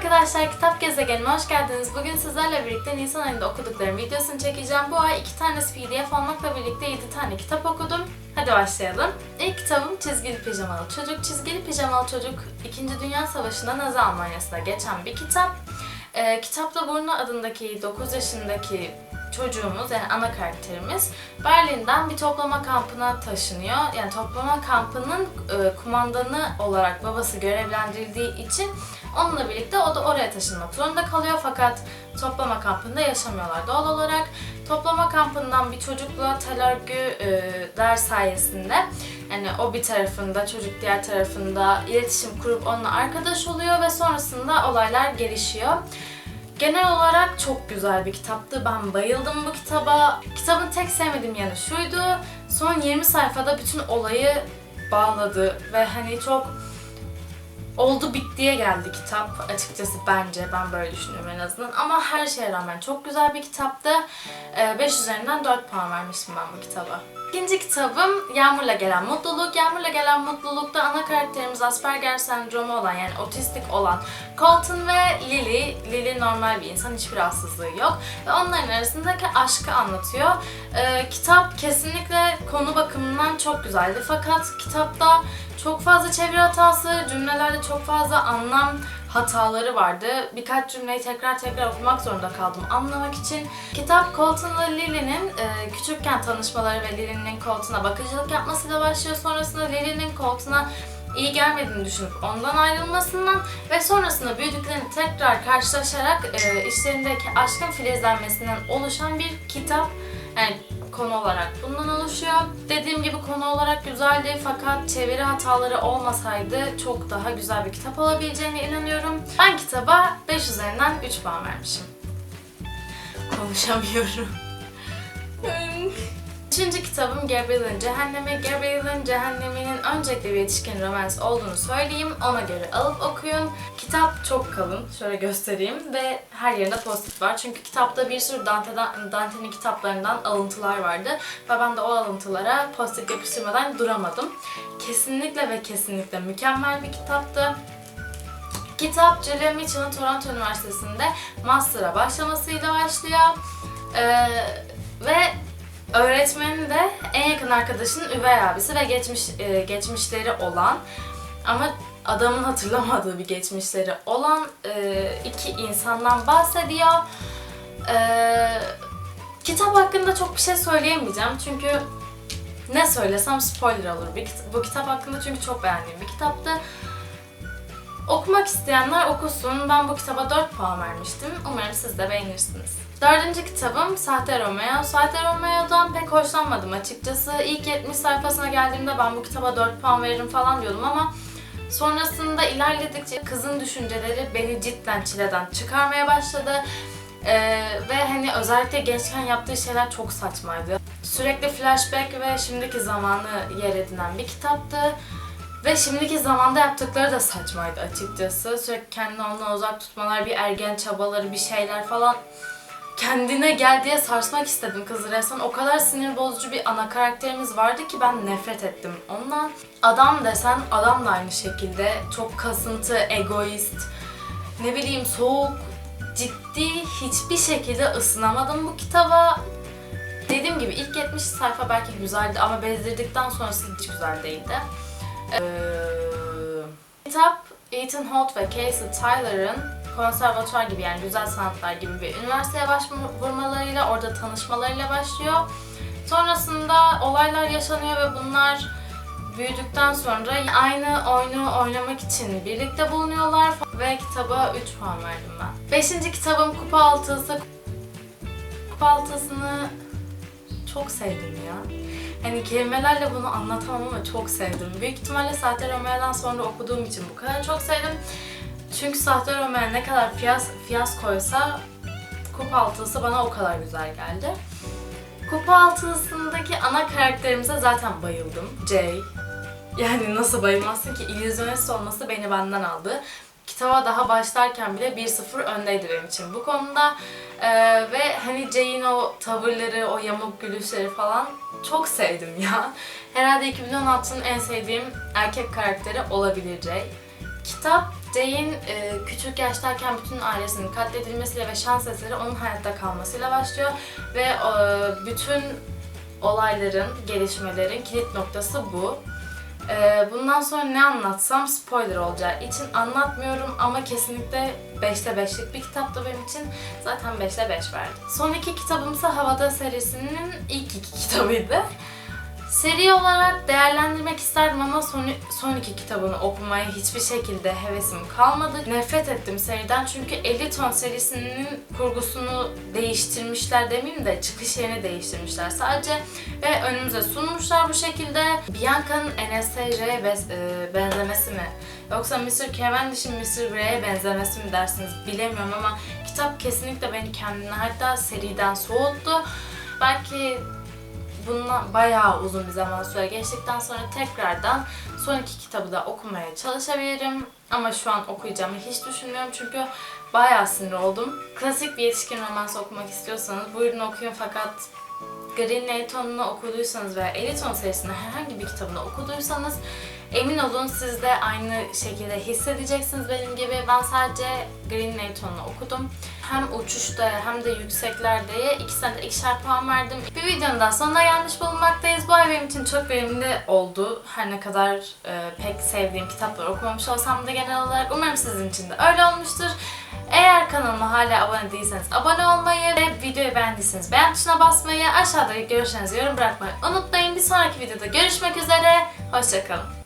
arkadaşlar, Kitap Gezegenine hoş geldiniz. Bugün sizlerle birlikte Nisan ayında okuduklarım videosunu çekeceğim. Bu ay iki tanesi PDF olmakla birlikte 7 tane kitap okudum. Hadi başlayalım. İlk kitabım Çizgili Pijamalı Çocuk. Çizgili Pijamalı Çocuk 2. Dünya Savaşı'nda Nazi Almanya'sında geçen bir kitap. Ee, kitapta Bruno adındaki 9 yaşındaki çocuğumuz yani ana karakterimiz Berlin'den bir toplama kampına taşınıyor. Yani toplama kampının e, kumandanı olarak babası görevlendirildiği için onunla birlikte o da oraya taşınmak zorunda kalıyor fakat toplama kampında yaşamıyorlar doğal olarak. Toplama kampından bir çocukla tel örgüler sayesinde yani o bir tarafında çocuk diğer tarafında iletişim kurup onunla arkadaş oluyor ve sonrasında olaylar gelişiyor. Genel olarak çok güzel bir kitaptı. Ben bayıldım bu kitaba. Kitabın tek sevmediğim yanı şuydu. Son 20 sayfada bütün olayı bağladı ve hani çok oldu bittiye geldi kitap açıkçası bence ben böyle düşünüyorum en azından ama her şeye rağmen çok güzel bir kitaptı 5 üzerinden 4 puan vermiştim ben bu kitaba. İkinci kitabım Yağmurla Gelen Mutluluk. Yağmurla Gelen Mutluluk'ta ana karakterimiz Asperger sendromu olan yani otistik olan Colton ve Lily. Lily normal bir insan, hiçbir rahatsızlığı yok. Ve onların arasındaki aşkı anlatıyor. Ee, kitap kesinlikle konu bakımından çok güzeldi. Fakat kitapta çok fazla çeviri hatası, cümlelerde çok fazla anlam hataları vardı. Birkaç cümleyi tekrar tekrar okumak zorunda kaldım anlamak için. Kitap Colton'la Lily'nin e, küçükken tanışmaları ve Lily'nin Colton'a bakıcılık yapmasıyla başlıyor. Sonrasında Lily'nin Colton'a iyi gelmediğini düşünüp ondan ayrılmasından ve sonrasında büyüdüklerini tekrar karşılaşarak e, işlerindeki aşkın filizlenmesinden oluşan bir kitap. Yani konu olarak bundan oluşuyor. Dediğim gibi konu olarak güzeldi fakat çeviri hataları olmasaydı çok daha güzel bir kitap olabileceğine inanıyorum. Ben kitaba 5 üzerinden 3 puan vermişim. Konuşamıyorum. Üçüncü kitabım Gabriel'in Cehennemi. Gabriel'in Cehennemi'nin öncelikle bir yetişkin romans olduğunu söyleyeyim. Ona göre alıp okuyun. Kitap çok kalın. Şöyle göstereyim. Ve her yerinde post var. Çünkü kitapta bir sürü Dante'den, Dante'nin kitaplarından alıntılar vardı. Ve ben de o alıntılara post yapıştırmadan duramadım. Kesinlikle ve kesinlikle mükemmel bir kitaptı. Kitap Julia Mitchell'ın Toronto Üniversitesi'nde master'a başlamasıyla başlıyor. Ee, ve öğretmenin de en yakın arkadaşının üvey abisi ve geçmiş e, geçmişleri olan ama adamın hatırlamadığı bir geçmişleri olan e, iki insandan bahsediyor. E, kitap hakkında çok bir şey söyleyemeyeceğim çünkü ne söylesem spoiler olur. Bu kitap hakkında çünkü çok beğendiğim bir kitaptı. Okumak isteyenler okusun. Ben bu kitaba 4 puan vermiştim. Umarım siz de beğenirsiniz. Dördüncü kitabım Sahte Romeo. Sahte Romeo'dan pek hoşlanmadım açıkçası. İlk 70 sayfasına geldiğimde ben bu kitaba 4 puan veririm falan diyordum ama sonrasında ilerledikçe kızın düşünceleri beni cidden çileden çıkarmaya başladı. Ee, ve hani özellikle gençken yaptığı şeyler çok saçmaydı. Sürekli flashback ve şimdiki zamanı yer edinen bir kitaptı. Ve şimdiki zamanda yaptıkları da saçmaydı açıkçası. Sürekli kendini ondan uzak tutmalar, bir ergen çabaları, bir şeyler falan. Kendine gel diye sarsmak istedim kızı resmen. O kadar sinir bozucu bir ana karakterimiz vardı ki ben nefret ettim ondan. Adam desen adam da aynı şekilde. Çok kasıntı, egoist, ne bileyim soğuk, ciddi hiçbir şekilde ısınamadım bu kitaba. Dediğim gibi ilk 70 sayfa belki güzeldi ama bezdirdikten sonrası hiç güzel değildi. Ee, kitap Ethan Holt ve Casey Tyler'ın konservatuvar gibi yani güzel sanatlar gibi bir üniversiteye başvurmalarıyla orada tanışmalarıyla başlıyor. Sonrasında olaylar yaşanıyor ve bunlar büyüdükten sonra aynı oyunu oynamak için birlikte bulunuyorlar ve kitaba 3 puan verdim ben. Beşinci kitabım Kupa Altısı. Kupa Altısı'nı çok sevdim ya. Hani kelimelerle bunu anlatamam ama çok sevdim. Büyük ihtimalle Sahte Romeo'dan sonra okuduğum için bu kadar çok sevdim. Çünkü Sahte Romeo ne kadar fiyas, fiyaskoysa Kupa Altılısı bana o kadar güzel geldi. Kupa Altılısı'ndaki ana karakterimize zaten bayıldım. Jay. Yani nasıl bayılmazsın ki? İllüzyonist olması beni benden aldı. Kitaba daha başlarken bile 1-0 öndeydi benim için bu konuda. Ee, ve hani Jay'in o tavırları, o yamuk gülüşleri falan çok sevdim ya. Herhalde 2016'nın en sevdiğim erkek karakteri olabilir Jay. Kitap Jay'in e, küçük yaştayken bütün ailesinin katledilmesiyle ve şans eseri onun hayatta kalmasıyla başlıyor ve e, bütün olayların, gelişmelerin kilit noktası bu. E, bundan sonra ne anlatsam spoiler olacağı için anlatmıyorum ama kesinlikle 5'te 5'lik bir kitaptı benim için. Zaten 5'te 5 verdim. Son iki kitabımsa Havada serisinin ilk iki kitabıydı. Seri olarak değerlendirmek isterdim ama son, son iki kitabını okumaya hiçbir şekilde hevesim kalmadı. Nefret ettim seriden çünkü 50 ton serisinin kurgusunu değiştirmişler demeyeyim de çıkış yerini değiştirmişler sadece. Ve önümüze sunmuşlar bu şekilde. Bianca'nın NSTJ'ye bez- e, benzemesi mi? Yoksa Mr. Cavendish'in Mr. Grey'e benzemesi mi dersiniz bilemiyorum ama kitap kesinlikle beni kendine hatta seriden soğuttu. Belki bundan bayağı uzun bir zaman süre geçtikten sonra tekrardan son iki kitabı da okumaya çalışabilirim. Ama şu an okuyacağımı hiç düşünmüyorum çünkü bayağı sinir oldum. Klasik bir yetişkin romans okumak istiyorsanız buyurun okuyun fakat Green Layton'unu okuduysanız veya Eliton serisinin herhangi bir kitabını okuduysanız emin olun siz de aynı şekilde hissedeceksiniz benim gibi. Ben sadece Green Layton'u okudum. Hem uçuşta hem de yükseklerde ikisine de ikişer puan verdim. Bir videonun daha sonuna gelmiş bulunmaktayız. Bu ay benim için çok verimli oldu. Her ne kadar e, pek sevdiğim kitapları okumamış olsam da genel olarak umarım sizin için de öyle olmuştur. Eğer kanalıma hala abone değilseniz abone olmayı ve videoyu beğendiyseniz beğen tuşuna basmayı, aşağıda görüşlerinizi yorum bırakmayı unutmayın. Bir sonraki videoda görüşmek üzere. Hoşçakalın.